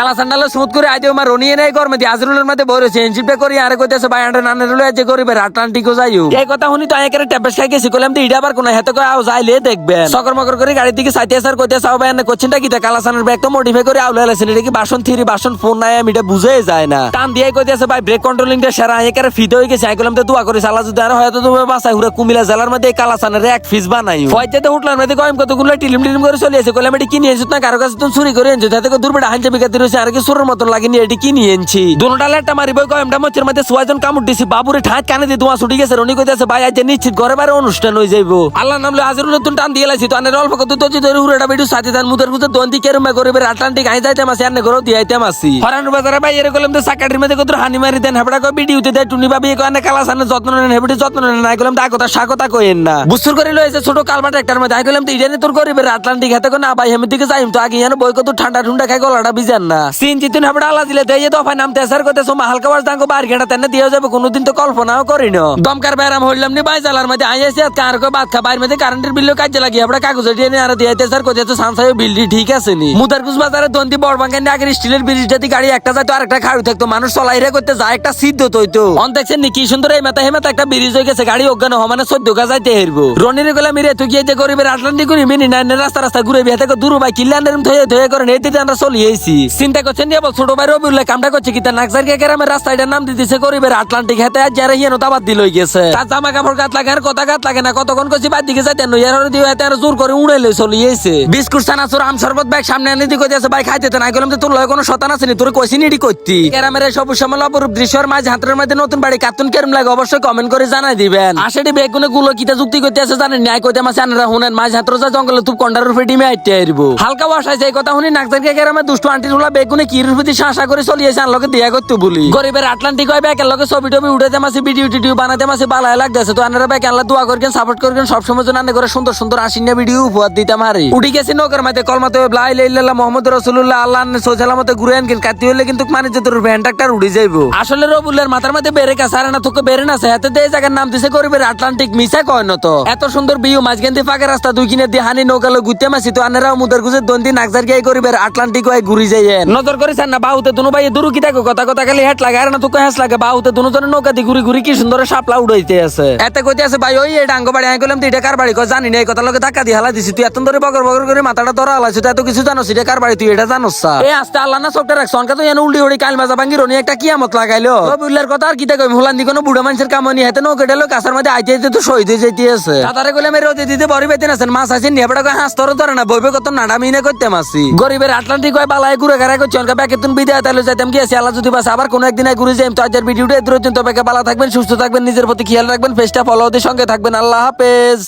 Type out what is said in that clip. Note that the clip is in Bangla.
কালা সান্ডালে স্মুথ করে আইতে আমার রনিয়ে নাই গরমে দিয়ে আজরুলের মধ্যে বইরেছে এনশিপটা করি আরে কইতেছে ভাই আন্ডার নানের রুলে যে করিবে আটলান্টিকও যাইও। এই কথা শুনি তো একেবারে ট্যাপেস খাই গেছি কইলাম তো ইডা আবার কোন হেতে কই আও যাইলে দেখবেন। সকর মকর করে গাড়ি থেকে সাইতে আসার কইতেছে আও ভাই এনে কোচিনটা কি তা? কালা সানের ব্যাগ তো মডিফাই করে আউলে লাইছেন এটা কি বাসন থ্রি বাসন ফোন নাই আমি এটা বুঝে যায় না। টান দিয়ে কইতেছে ভাই ব্রেক কন্ট্রোলিংটা সেরা একেবারে ফিতে হয়ে গেছে। আইকলাম তো দোয়া করি সালা যদি আর হয়তো তুমি বাসায় হুরা কুমিলা জেলার মধ্যে কালা সানের এক ফিস বানাই ফয়তে উঠলাম মধ্যে কয়েম কতগুলো টিলিম টিলিম করে চলে এসে কইলাম এটি কিনে এসে না কারও কাছে তুমি চুরি করে এনেছো তাতে দুর্বেটা হাঞ্জা বিকাতে রয়েছে আর কি সুরের মতন লাগেনি, এটি কিনে এনেছি? দুটা লেটটা মারিব কয়েমটা মচ্ছের মধ্যে সোয়াজন কামড় দিছি, বাবুরে ঠাঁত কানে দিয়ে তোমার ছুটি গেছে, রনি কইতেছে, ভাই, আজ নিশ্চিত ঘরে বাইরে অনুষ্ঠান হয়ে যাইবো। আল্লাহ নামলে আজরুল নতুন টান দিয়ে লাইছি, তো আনের অল্প কত তো ধরে উড়াটা বেটু সাথে তার মুদের গুজে দন্দি কেরমে করে বের আটলান্টিক আই যাইতে মাসি আনে ঘরও দিয়ে আইতে ভাই, এর কলম তো সাকাটির মধ্যে কত হানি মারি দেন, হেবড়া কই ভিডিওতে দেয় টুনি বাবি কয় আনে কালা সানে যত্ন নেন, হেবড়ি যত্ন নেন, না কলম তা কথা সাকতা কইেন না। বুস্তুর করে লইছে ছোট কালবাট একটার মধ্যে আই কলম তো ইডানে তোর করিবে আটলান্টিক কোন আবাই হেমের দিকে যাইম, তো আগে বই কত ঠান্ডা ঠুন্ডা খাই গলাটা বিজান না। সিন জিতুন হেবড়া আলা দিলে দেয় দফায় নামতে আসার কথা সোমা হালকা বাস দাঙ্গো বার ঘেটা তেনে দিয়ে যাবে, কোনোদিন তো কল্পনাও করি না দমকার ব্যারাম হইলাম নি বাই জালার মধ্যে আই এসে কার বাদ খা, বাইর মধ্যে কারেন্টের বিল কাজে লাগি হেবড়া কাগজ দিয়ে আর দিয়ে স্যার কোথায় তো সানসাই বিলটি ঠিক আছে নি? মুদারকুজ বাজারে দন্তি বড় বাঙ্গান আগের স্টিলের ব্রিজ যদি গাড়ি একটা যায় তো আরেকটা খাড়ু থাকতো, মানুষ চলাই করতে যায়, একটা সিদ্ধ তৈতো। অন দেখছেন নি, কি সুন্দর, এই মেতা হেমাতা একটা ব্রিজ হয়ে গেছে, গাড়ি অজ্ঞান হওয়া মানে গা যাইতে হেরবো। রনির গেলে মিরে তুই গিয়ে যে গরিবের আটলান্টিক করি মিনি, না রাস্তা রাস্তা ঘুরে বিয়ে থেকে দূর ভাই কিল্লানের ধয়ে ধয়ে করে নেই দিতে আমরা চলি এসি চিন্তা করছেন যে বল ছোট ভাই রবিউল্লাহ কামটা করছে কি? তার নাকসার কে গ্রামের রাস্তাটার নাম দিতেছে গরিবের আটলান্টিক হাতে, আর যারা হিয়ানো দাবাত দিল গেছে। তার জামা কাপড় গাত লাগে, আর কথা গাত লাগে না, কতক্ষণ করছি বাদ দিকে যাইতে নইয়ার দিয়ে হেতে আর জোর করে উড়াইলে চলি এসে বিস্কুট সানাসুর আম শরবত, ব্যাগ সামনে এনে দিকে দিয়েছে ভাই, খাইতে না গেলাম তোর লয় কোনো শতান আছে নি? তোর কইছি নিডি করতি গ্রামের এই সবুজ সমল অপরূপ দৃশ্যর মাঝে হাতের মধ্যে নতুন বাড়ি কার্টুন কেরম লাগে, অবশ্যই কমেন্ট করে জানাই দিবেন। আশেটি বেগুনে গুলো কিতা যুক্তি করতে আছে, জানেন ন্যায় কইতে মাসে আনারা হুনেন মাঝ হাতর যা জঙ্গলে তুপ কন্ডার রূপে ডিমে আইতে আইরবো। হালকা বসাইছে এই কথা শুনি নাকদারকে গ্রামে দুষ্ট আন্টি বেগুনে কি রূপতি শাসা করে চলিয়েছে? আনলোকে দিয়া করতে বলি। গরিবের আটলান্টিক হয়, ব্যাকের লগে ছবি টবি উঠাতে মাসে ভিডিও টিডিও বানাতে মাসে, বালায় লাগতেছে। তো আনারা ব্যাক আল্লাহ দোয়া করবেন সাপোর্ট করবেন, সবসময় জন্য আনে করে সুন্দর সুন্দর আশিনা ভিডিও উপহার দিতে মারি। উঠি গেছি নৌকার মাঝে কলমাতে লাই লাইল্লাহ মোহাম্মদ রসুল্লাহ আল্লাহ সোজালামতে ঘুরে আনকেন কাতি হলে কিন্তু মানে যে তোর ভ্যানটাকটার উড়ে যাইবো। আসলে রবুল্লার মাথার মধ্যে বেড়ে কাছে আর না তোকে বেড়ে না হাতে দিয়ে জায়গার নাম দিছে গরিবের আটলান্টিক মিশা কয় না তো এত সুন্দর বিউ মাঝখান দিয়ে ফাঁকা রাস্তা দুই কিনে দিয়ে হানি নৌকা লই ঘুরতে মাসি, তো আনেরাও মুদার গুজে দন্দি নাকজার গিয়ে গরিবের আটলান্টিক হয়, ঘুরি যাই নজর করেছেন না বাহুতে দুনো ভাই দুরু কি দেখো কথা কথা খালি হেট লাগে আর না তোকে হ্যাস লাগে বাহুতে দুনো জনের নৌকা দিয়ে ঘুরি ঘুরি কি সুন্দর সাপলা উড়াইতে আছে। এতে কইতে আছে ভাই ওই এটা আঙ্গ বাড়ি আমি কইলাম তুই এটা কার বাড়ি? জানি না এই কথা লগে ধাক্কা দিয়ে হালা দিছি। তুই এত ধরে বগর বগর করে মাথাটা ধরা হালাইছিস তুই এত কিছু জানোস এটা কার বাড়ি? তুই এটা জানোস সা এই আস্তে আল্লাহ না সবটা রাখছ অনকা তো এনে উল্টি উড়ি কাল মাজা ভাঙ্গি রনি একটা কিয়ামত লাগাইলো। বুল্লার কথা আর কি দেখো হোলান দি কোনো বুড়া মানুষের কামনি হাতে নৌকা ডেলো কাছার মধ্যে আইতে আইতে তো শহীদ হয়ে যাইতে আছে। তাতারে কইলাম এর ওতে দিতে বড়ি বেতেন আছেন মাছ আছে নেবড়া কই হাস তর ধরে না বইবে কত নাডামি না করতে মাসি গরিবের আটলান্টিক হয় বালাই ঘুরে ব্যাকে তুমি বিদায় তাহলে যাইতাম গিয়েছি আল্লাহ যদি বাস, আবার কোনো একদিন ঘুরে যাই তো আজকের ভিডিওটা এদের পর্যন্ত ব্যাকে ভালো থাকবেন, সুস্থ থাকবেন, নিজের প্রতি খেয়াল রাখবেন ফেসটা ফলো সঙ্গে থাকবেন। আল্লাহ হাফেজ।